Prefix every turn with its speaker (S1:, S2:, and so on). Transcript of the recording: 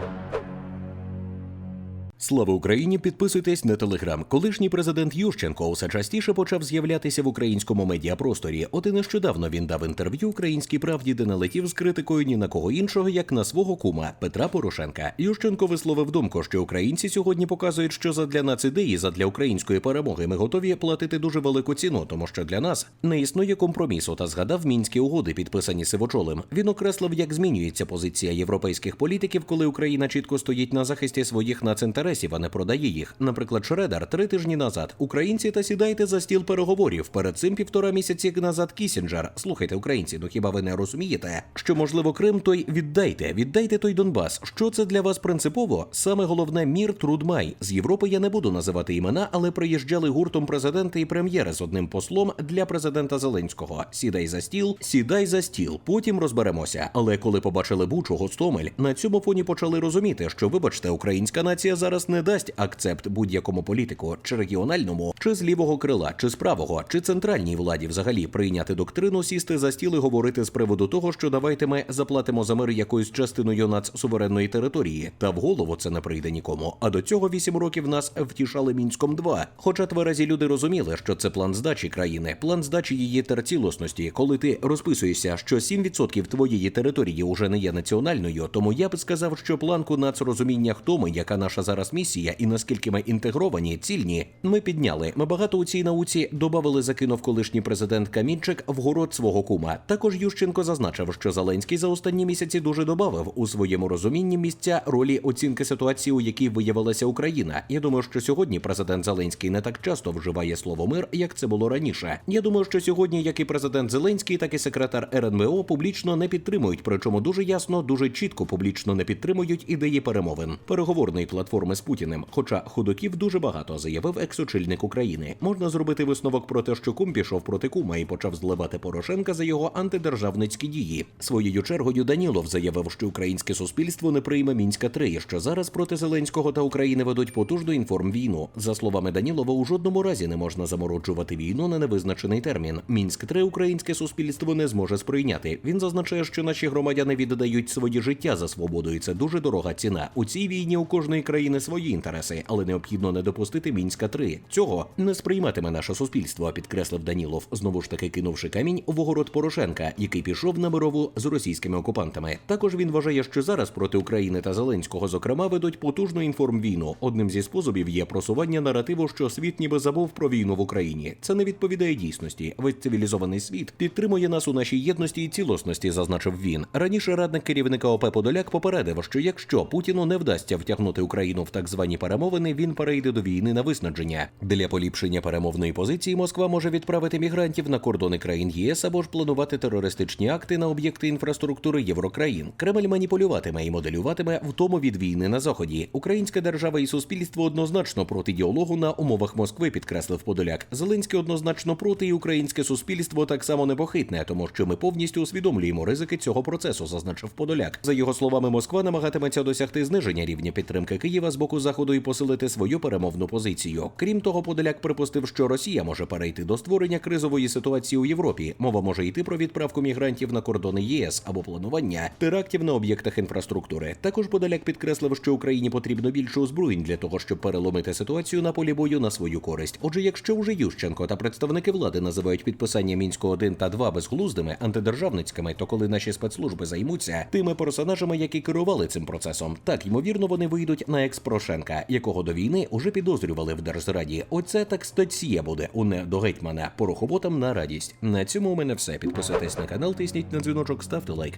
S1: Bye. Слава Україні! Підписуйтесь на телеграм. Колишній президент Ющенко усе частіше почав з'являтися в українському медіапросторі. От і нещодавно він дав інтерв'ю українській правді, де налетів з критикою ні на кого іншого, як на свого кума Петра Порошенка. Ющенко висловив думку, що українці сьогодні показують, що задля нацидеї, задля української перемоги, ми готові платити дуже велику ціну, тому що для нас не існує компромісу та згадав мінські угоди, підписані Сивочолем. Він окреслив, як змінюється позиція європейських політиків, коли Україна чітко стоїть на захисті своїх націнтересів, а не продає їх. Наприклад, Шредер три тижні назад. Українці та сідайте за стіл переговорів. Перед цим півтора місяці назад Кісінджер. Слухайте, українці, ну хіба ви не розумієте, що можливо Крим той віддайте, віддайте той Донбас. Що це для вас принципово? Саме головне мір труд май. З Європи я не буду називати імена, але приїжджали гуртом президенти і прем'єри з одним послом для президента Зеленського. Сідай за стіл, сідай за стіл. Потім розберемося. Але коли побачили Бучу, Гостомель, на цьому фоні почали розуміти, що, вибачте, українська нація зараз не дасть акцепт будь-якому політику, чи регіональному, чи з лівого крила, чи з правого, чи центральній владі взагалі прийняти доктрину, сісти за стіл і говорити з приводу того, що давайте ми заплатимо за мир якоюсь частиною нацсуверенної території. Та в голову це не прийде нікому. А до цього вісім років нас втішали мінськом 2 Хоча тверезі люди розуміли, що це план здачі країни, план здачі її терцілісності. Коли ти розписуєшся, що 7% твоєї території уже не є національною, тому я б сказав, що планку нацрозуміння, хто ми, яка наша зараз місія, і наскільки ми інтегровані, цільні, ми підняли. Ми багато у цій науці додавали, закинув колишній президент Камінчик в город свого кума. Також Ющенко зазначив, що Зеленський за останні місяці дуже додавав у своєму розумінні місця ролі оцінки ситуації, у якій виявилася Україна. Я думаю, що сьогодні президент Зеленський не так часто вживає слово мир, як це було раніше. Я думаю, що сьогодні, як і президент Зеленський, так і секретар РНБО публічно не підтримують, причому дуже ясно, дуже чітко публічно не підтримують ідеї перемовин переговорної платформи з Путіним. Хоча ходоків дуже багато, заявив екс-очільник України. Можна зробити висновок про те, що кум пішов проти кума і почав зливати Порошенка за його антидержавницькі дії. Своєю чергою Данілов заявив, що українське суспільство не прийме мінська 3 і що зараз проти Зеленського та України ведуть потужну інформвійну. За словами Данілова, у жодному разі не можна замороджувати війну на невизначений термін. Мінськ 3 українське суспільство не зможе сприйняти. Він зазначає, що наші громадяни віддають свої життя за свободу, і це дуже дорога ціна. У цій війні у кожної країни свої інтереси, але необхідно не допустити мінська 3 Цього не сприйматиме наше суспільство, підкреслив Данілов, знову ж таки кинувши камінь в огород Порошенка, який пішов на мирову з російськими окупантами. Також він вважає, що зараз проти України та Зеленського, зокрема, ведуть потужну інформвійну. Одним зі способів є просування наративу, що світ ніби забув про війну в Україні. Це не відповідає дійсності. Весь цивілізований світ підтримує нас у нашій єдності і цілісності, зазначив він. Раніше радник керівника ОП Подоляк попередив, що якщо Путіну не вдасться втягнути Україну в так звані перемовини, він перейде до війни на виснаження. Для поліпшення перемовної позиції Москва може відправити мігрантів на кордони країн єС або ж планувати терористичні акти на об'єкти інфраструктури єврокраїн. Кремль маніпулюватиме і моделюватиме втому від війни на заході. Українська держава і суспільство однозначно проти діалогу на умовах Москви, підкреслив Подоляк. Зеленський однозначно проти, і українське суспільство так само непохитне, тому що ми повністю усвідомлюємо ризики цього процесу, зазначив Подоляк. За його словами, Москва намагатиметься досягти зниження рівня підтримки Києва з боку заходу і посилити свою перемовну позицію. Крім того, Подоляк припустив, що Росія може перейти до створення кризової ситуації у Європі. Мова може йти про відправку мігрантів на кордони ЄС або планування терактів на об'єктах інфраструктури. Також Подоляк підкреслив, що Україні потрібно більше озброєнь для того, щоб переломити ситуацію на полі бою на свою користь. Отже, якщо вже Ющенко та представники влади називають підписання мінського 1 та 2 безглуздими антидержавницькими, то коли наші спецслужби займуться тими персонажами, які керували цим процесом, так ймовірно вони вийдуть на екс Порошенка, якого до війни уже підозрювали в держзраді. Оце так стація буде у не до гетьмана порохоботам на радість. На цьому у мене все. Підписуйтесь на канал, тисніть на дзвіночок, ставте лайк.